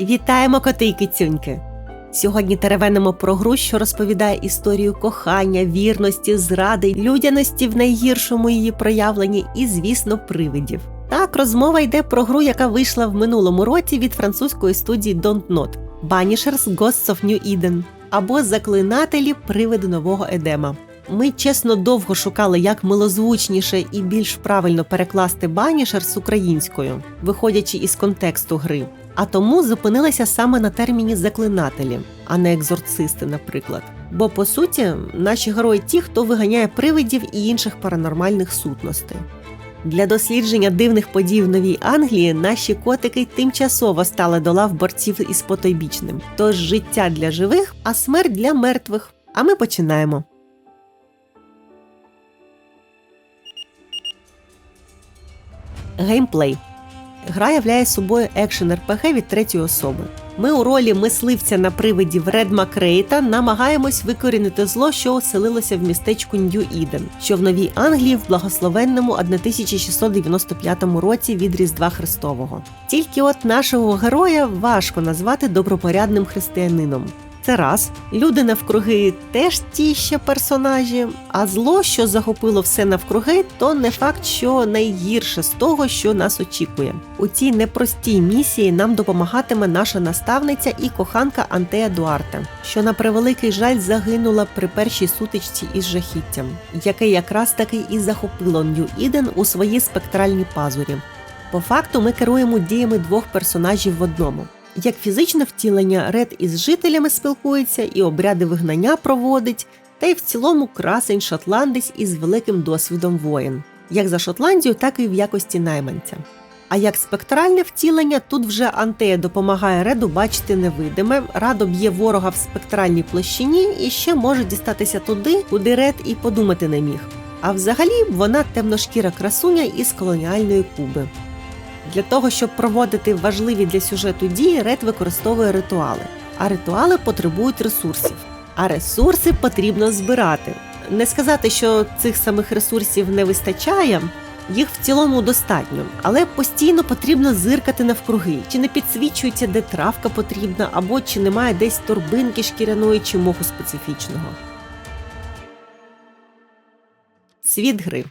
Вітаємо коти кицюньки! Сьогодні теревенимо про гру, що розповідає історію кохання, вірності, зради, людяності в найгіршому її проявленні і, звісно, привидів. Так, розмова йде про гру, яка вийшла в минулому році від французької студії Don't Not Banishers Ghosts of New Eden або Заклинателі привиди нового Едема. Ми чесно довго шукали, як милозвучніше і більш правильно перекласти Banishers українською, виходячи із контексту гри. А тому зупинилися саме на терміні заклинателі, а не екзорцисти, наприклад. Бо по суті, наші герої ті, хто виганяє привидів і інших паранормальних сутностей. Для дослідження дивних подій в Новій Англії наші котики тимчасово стали до лав борців із потойбічним. Тож життя для живих, а смерть для мертвих. А ми починаємо. Геймплей. Гра являє собою екшен РПГ від третьої особи. Ми у ролі мисливця на привидів Редма Крейта намагаємось викорінити зло, що оселилося в містечку Нью Іден, що в Новій Англії в благословенному 1695 році від Різдва Христового. Тільки от нашого героя важко назвати добропорядним християнином. Це раз люди навкруги теж ті ще персонажі, а зло, що захопило все навкруги, то не факт, що найгірше з того, що нас очікує. У цій непростій місії нам допомагатиме наша наставниця і коханка Антея Дуарте, що на превеликий жаль загинула при першій сутичці із жахіттям, яке якраз таки і захопило Нью Іден у свої спектральні пазурі. По факту ми керуємо діями двох персонажів в одному. Як фізичне втілення, Ред із жителями спілкується і обряди вигнання проводить, та й в цілому красень шотландець із великим досвідом воїн, як за Шотландію, так і в якості найманця. А як спектральне втілення, тут вже Антея допомагає Реду бачити невидиме, радо б'є ворога в спектральній площині і ще може дістатися туди, куди Ред і подумати не міг. А взагалі вона темношкіра красуня із колоніальної Куби. Для того, щоб проводити важливі для сюжету дії, Ред використовує ритуали. А ритуали потребують ресурсів. А ресурси потрібно збирати. Не сказати, що цих самих ресурсів не вистачає, їх в цілому достатньо, але постійно потрібно зиркати навкруги, чи не підсвічується, де травка потрібна, або чи немає десь торбинки шкіряної чи моху специфічного. Світ гри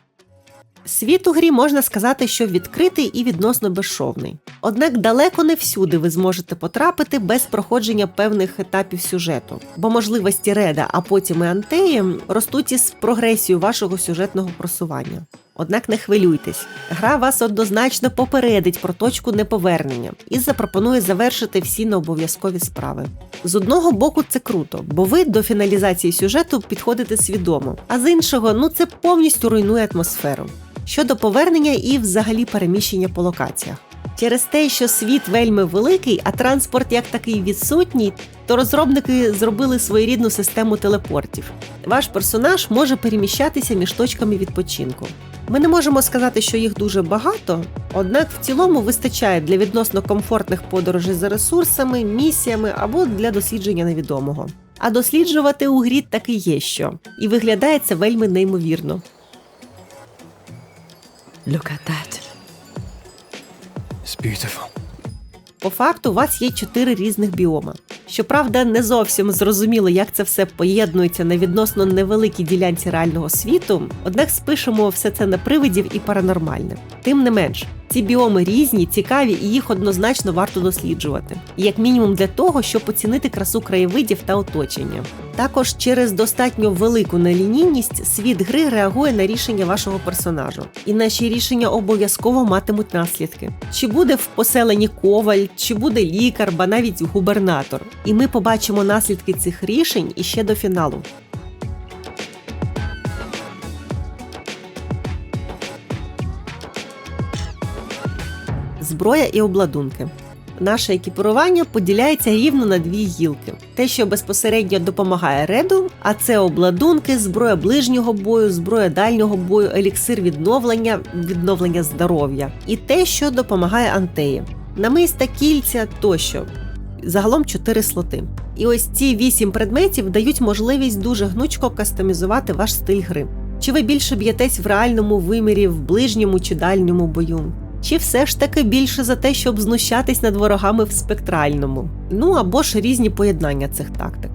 Світ у грі можна сказати, що відкритий і відносно безшовний. Однак далеко не всюди ви зможете потрапити без проходження певних етапів сюжету, бо можливості реда, а потім і антеї ростуть із прогресією вашого сюжетного просування. Однак не хвилюйтесь, гра вас однозначно попередить про точку неповернення і запропонує завершити всі необов'язкові справи. З одного боку, це круто, бо ви до фіналізації сюжету підходите свідомо, а з іншого, ну це повністю руйнує атмосферу. Щодо повернення і взагалі переміщення по локаціях. Через те, що світ вельми великий, а транспорт як такий відсутній, то розробники зробили своєрідну систему телепортів. Ваш персонаж може переміщатися між точками відпочинку. Ми не можемо сказати, що їх дуже багато, однак в цілому вистачає для відносно комфортних подорожей за ресурсами, місіями або для дослідження невідомого. А досліджувати у грі таки є що, і виглядає це вельми неймовірно. Look at that. It's beautiful. По факту, у вас є чотири різних біома. Щоправда, не зовсім зрозуміло, як це все поєднується на відносно невеликій ділянці реального світу, однак спишемо все це на привидів і паранормальне. Тим не менш, ці біоми різні, цікаві і їх однозначно варто досліджувати, як мінімум для того, щоб оцінити красу краєвидів та оточення. Також через достатньо велику нелінійність світ гри реагує на рішення вашого персонажу, і наші рішення обов'язково матимуть наслідки. Чи буде в поселенні коваль, чи буде лікар, ба навіть губернатор. І ми побачимо наслідки цих рішень іще до фіналу. Зброя і обладунки. Наше екіпірування поділяється рівно на дві гілки: те, що безпосередньо допомагає реду, а це обладунки, зброя ближнього бою, зброя дальнього бою, еліксир відновлення, відновлення здоров'я, і те, що допомагає антеї, намиста, кільця тощо. Загалом 4 слоти. І ось ці 8 предметів дають можливість дуже гнучко кастомізувати ваш стиль гри. Чи ви більше б'єтесь в реальному вимірі, в ближньому чи дальньому бою? Чи все ж таки більше за те, щоб знущатись над ворогами в спектральному? Ну або ж різні поєднання цих тактик.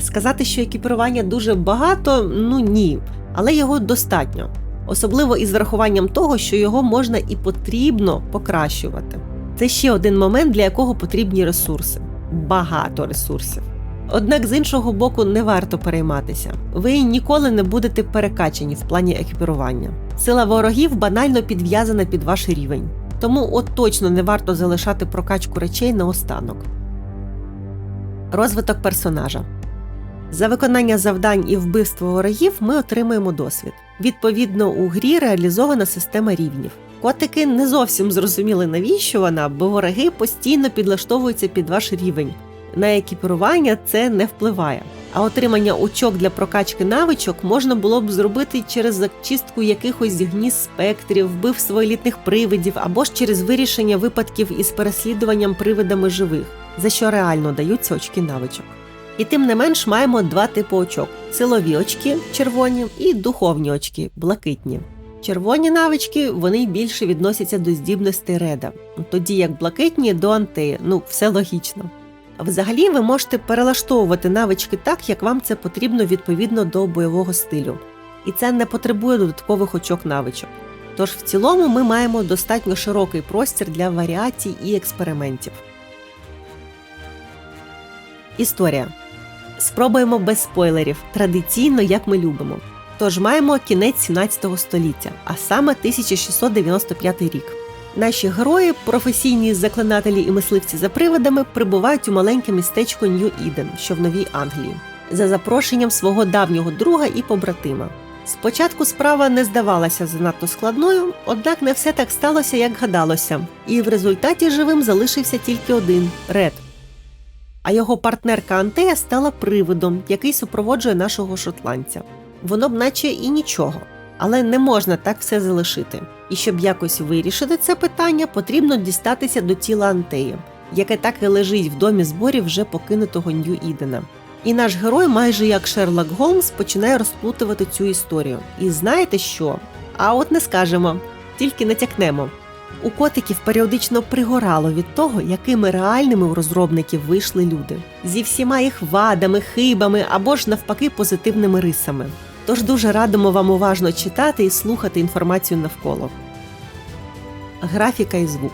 Сказати, що екіпірування дуже багато, ну ні, але його достатньо, особливо із врахуванням того, що його можна і потрібно покращувати. Це ще один момент, для якого потрібні ресурси багато ресурсів. Однак з іншого боку, не варто перейматися. Ви ніколи не будете перекачані в плані екіпірування. Сила ворогів банально підв'язана під ваш рівень. Тому от точно не варто залишати прокачку речей на останок. Розвиток персонажа. За виконання завдань і вбивство ворогів ми отримуємо досвід. Відповідно, у грі реалізована система рівнів. Котики не зовсім зрозуміли, навіщо вона, бо вороги постійно підлаштовуються під ваш рівень. На екіпірування це не впливає. А отримання очок для прокачки навичок можна було б зробити через зачистку якихось гнізд спектрів, вбивство елітних привидів або ж через вирішення випадків із переслідуванням привидами живих, за що реально даються очки навичок. І тим не менш маємо два типи очок: силові очки червоні і духовні очки блакитні. Червоні навички вони більше відносяться до здібностей реда, тоді як блакитні до антеї. Ну, все логічно. Взагалі, ви можете перелаштовувати навички так, як вам це потрібно відповідно до бойового стилю, і це не потребує додаткових очок навичок. Тож в цілому ми маємо достатньо широкий простір для варіацій і експериментів. Історія. Спробуємо без спойлерів, традиційно, як ми любимо. Тож маємо кінець 17 століття, а саме 1695 рік. Наші герої, професійні заклинателі і мисливці за привидами, прибувають у маленьке містечко Нью-Іден, що в Новій Англії, за запрошенням свого давнього друга і побратима. Спочатку справа не здавалася занадто складною, однак не все так сталося, як гадалося, і в результаті живим залишився тільки один Ред. А його партнерка Антея стала привидом, який супроводжує нашого шотландця. Воно б наче і нічого, але не можна так все залишити. І щоб якось вирішити це питання, потрібно дістатися до тіла Антеї, яке так і лежить в домі зборів вже покинутого Нью-Ідена. І наш герой, майже як Шерлок Голмс, починає розплутувати цю історію. І знаєте що? А от не скажемо, тільки натякнемо. У котиків періодично пригорало від того, якими реальними у розробників вийшли люди, зі всіма їх вадами, хибами або ж навпаки позитивними рисами. Тож дуже радимо вам уважно читати і слухати інформацію навколо. Графіка і звук.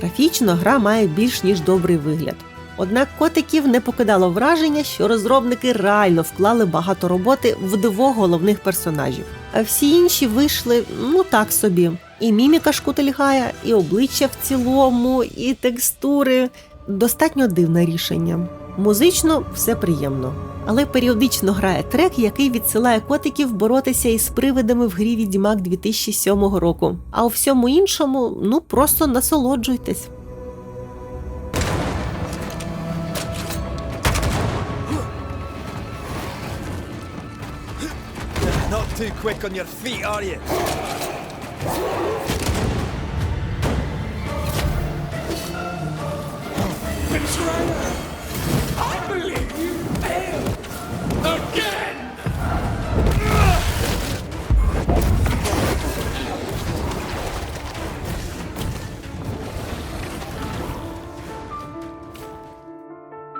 Графічно гра має більш ніж добрий вигляд. Однак котиків не покидало враження, що розробники реально вклали багато роботи в двох головних персонажів, а всі інші вийшли ну так собі. І міміка шкутильгає, і обличчя в цілому, і текстури. Достатньо дивне рішення. Музично все приємно, але періодично грає трек, який відсилає котиків боротися із привидами в грі Відьмак 2007 року. А у всьому іншому, ну просто насолоджуйтесь. Not too quick on your feet, are you? I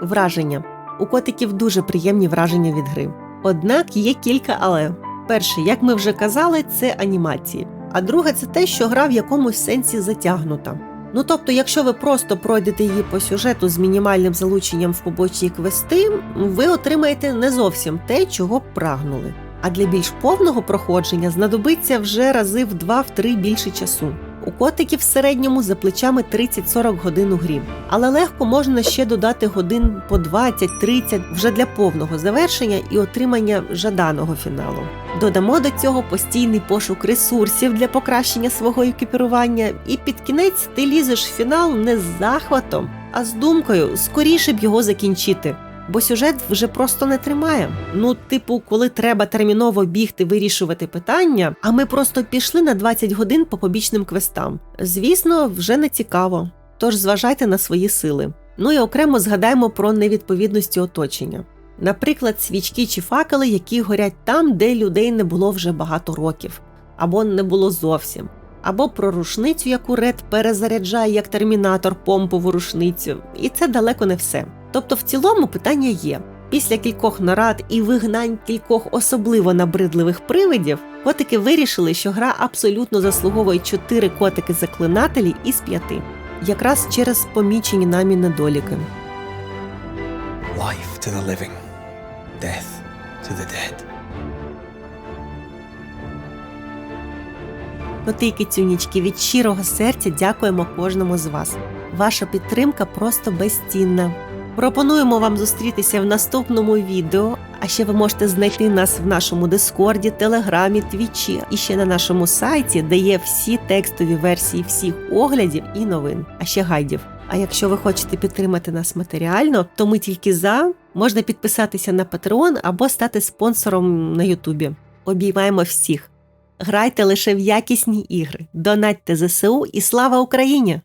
Враження. У котиків дуже приємні враження від гри. Однак є кілька але. Перше, як ми вже казали, це анімації. А друге, це те, що гра в якомусь сенсі затягнута. Ну тобто, якщо ви просто пройдете її по сюжету з мінімальним залученням в побочні квести, ви отримаєте не зовсім те, чого б прагнули. А для більш повного проходження знадобиться вже рази в 2-3 більше часу. У котиків в середньому за плечами 30-40 годин у грі, але легко можна ще додати годин по 20-30 вже для повного завершення і отримання жаданого фіналу. Додамо до цього постійний пошук ресурсів для покращення свого екіпірування, і під кінець ти лізеш в фінал не з захватом, а з думкою скоріше б його закінчити. Бо сюжет вже просто не тримає. Ну, типу, коли треба терміново бігти вирішувати питання, а ми просто пішли на 20 годин по побічним квестам. Звісно, вже не цікаво. Тож зважайте на свої сили. Ну і окремо згадаємо про невідповідності оточення. Наприклад, свічки чи факели, які горять там, де людей не було вже багато років, або не було зовсім. або про рушницю, яку Ред перезаряджає як термінатор помпову рушницю. І це далеко не все. Тобто, в цілому питання є. Після кількох нарад і вигнань кількох особливо набридливих привидів, котики вирішили, що гра абсолютно заслуговує 4 котики-заклинателі із 5. Якраз через помічені нами недоліки. Life to the living, death to the dead. Коти і кицюнічки, від щирого серця дякуємо кожному з вас. Ваша підтримка просто безцінна. Пропонуємо вам зустрітися в наступному відео. А ще ви можете знайти нас в нашому Дискорді, Телеграмі, Твічі і ще на нашому сайті, де є всі текстові версії всіх оглядів і новин, а ще гайдів. А якщо ви хочете підтримати нас матеріально, то ми тільки за можна підписатися на Patreon або стати спонсором на Ютубі. Обіймаємо всіх. Грайте лише в якісні ігри, донатьте ЗСУ і слава Україні!